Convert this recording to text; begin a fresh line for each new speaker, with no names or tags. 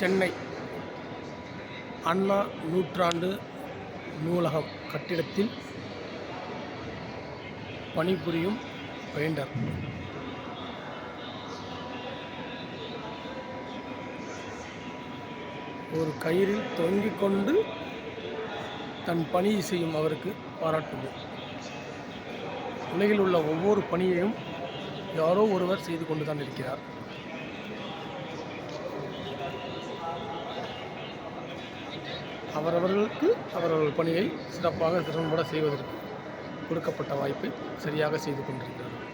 சென்னை. அண்ணா நூற்றாண்டு நூலகம் கட்டிடத்தில் பணிபுரியும் பெயிண்டர் ஒரு கயிறில் தொங்கிக் கொண்டு தன் பணியை செய்யும் அவருக்கு பாராட்டுது உலகில் உள்ள ஒவ்வொரு பணியையும் யாரோ ஒருவர் செய்து கொண்டு தான் இருக்கிறார். அவரவர்களுக்கு அவரவர்கள் பணியை சிறப்பாக திறன்பட செய்வதற்கு கொடுக்கப்பட்ட வாய்ப்பை சரியாக செய்து கொண்டிருக்கிறார்கள்.